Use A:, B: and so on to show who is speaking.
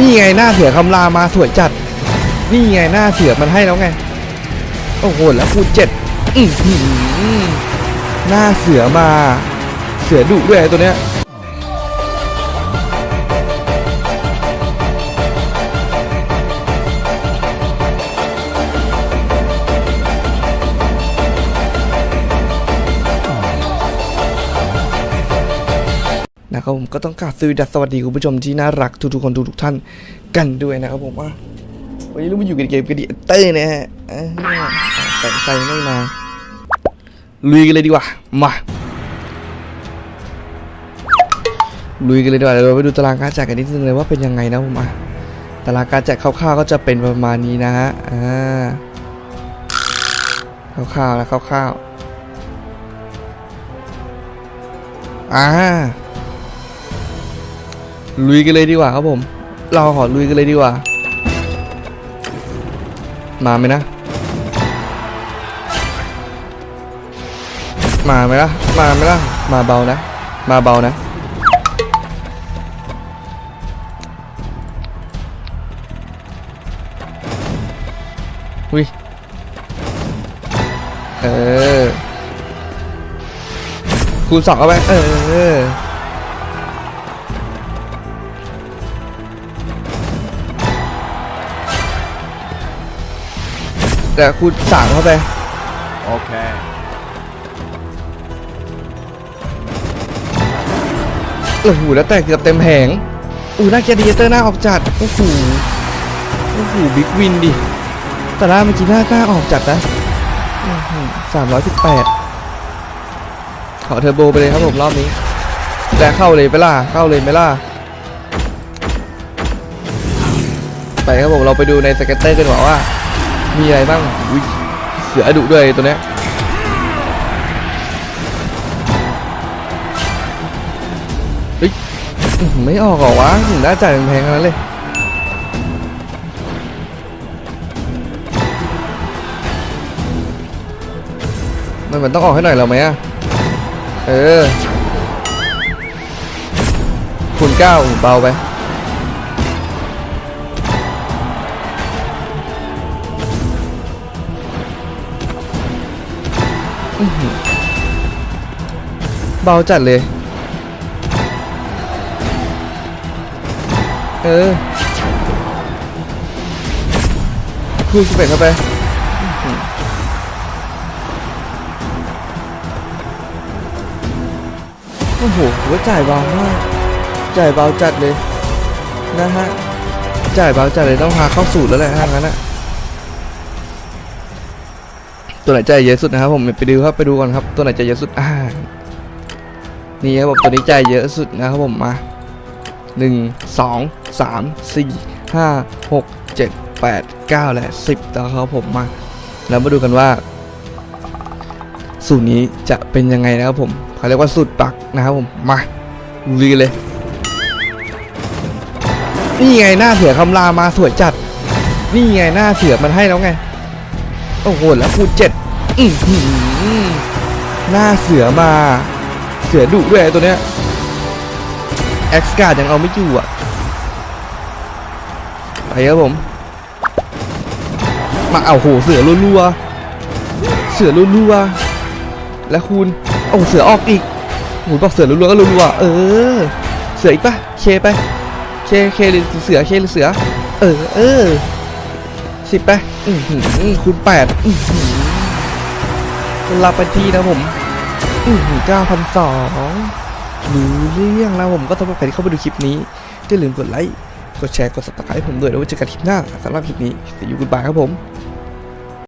A: นี่ไงหน้าเสือคำรามมาสวยจัด นี่ไงหน้าเสือมันให้แล้วไง โอ้โหแล้วคูณเจ็ดอือหือหน้าเสือมา เสือดุด้วยไอตัวเนี้ย นะครับผมก็ต้องกราบสวัสดีสวัสดีคุณผู้ชมที่น่ารักทุกๆคนทุกๆท่านกันด้วยนะครับผมว่าวันนี้เรามาอยู่กันเกมกันดีเตอร์นะฮะอ่าแสงไฟไม่มาลุยกันเลยดีกว่ามาลุยกันเลยดีกว่าเดี๋ยวเราไปดูตารางการแจกกันนิดนึงเลยว่าเป็นยังไงนะผมอะตารางการแจกคร่าวๆก็จะเป็นประมาณนี้นะฮะอ่าคร่าวๆนะคร่าวๆอ่า ลุยกันเลยดีกว่าครับผม เราขอลุยกันเลยดีกว่า มาไหมนะ มาไหมล่ะ มาไหมล่ะ มาเบานะ มาเบานะ อุ้ย เออคูณสองเอาไป เออ แต่คูณสามเข้าไป
B: Okay.
A: โอ้โหแล้วแต่เกือบเต็มแผงอู้น่าเกลียดดีเตอร์หน้าออกจัด โอ้โห โอ้โห บิ๊กวินดิ แต่ละเมื่อกี้หน้าหน้าออกจัดนะสามร้อยสิบแปดขอเทอร์โบไปเลยครับผมรอบนี้ แต่เข้าเลยไปล่ะ เข้าเลยไหมล่ะ ไปครับผมเราไปดูในสเก็ตเตอร์กันดีกว่าว่า มีอะไรบ้างอุ๊ยเสือดุด้วยตัวเนี้ยอื้อหือไม่ออกหรอวะถึงได้จ่ายแพงๆขนาดนั้นเลยมันมันต้องออกให้หน่อยเราไหมอะเออคูณเก้าเบาไป เบาจัดเลย เออคูณสิเอ็ดเข้าไปอื้อหือโอ้โหหัวจ่ายเบามาก จ่ายเบาจัดเลย นะฮะ จ่ายเบาจัดเลยต้องพาเข้าสูตรแล้วแหละถ้างั้นอะ ตัวไหนจ่ายเยอะสุดนะครับผมไปดูครับไปดูก่อนครับ ตัวไหนจ่ายเยอะสุดอ่านี่ครับผมตัวนี้ใจเยอะสุดนะครับผมมาหนึ่งสองสามสี่ห้าหกเจ็ดแปดเก้าและสิบต่อครับผมมา แล้วมาดูกันว่า สูตรนี้จะเป็นยังไงนะครับผมเขาเรียกว่าสูตรปักนะครับผมมาลุยเลยนี่ไงหน้าเสือคำรามมาสวยจัด นี่ไงหน้าเสือมันให้แล้วไง โอ้โหแล้วคูณเจ็ดอื้อหือหน้าเสือมา เสือดุด้วยตัวเนี้ยเอ็กซ์การ์ดยังเอาไม่อยู่อะไปครับผม มาเอาโหเสือรัวๆเสือรัวๆและคูณเอาเสือออกอีกโหบอกเสือรัวๆก็รัวๆเออ เสืออีกปะเคไปเคเคหรือเสือเคหรือเสือ เออเออสิบไป อือหือคูณแปดอือหือรับไปที่นะผม อือหือเก้าพันสองรู้เรื่องแล้วผมก็สำหรับใครที่เข้าไปดูคลิปนี้อย่าลืมกดไลค์ กดแชร์ กด subscribe ให้ผมด้วยแล้วไว้เจอกันคลิปหน้าสำหรับคลิปนี้สวัสดีคุณบายครับผม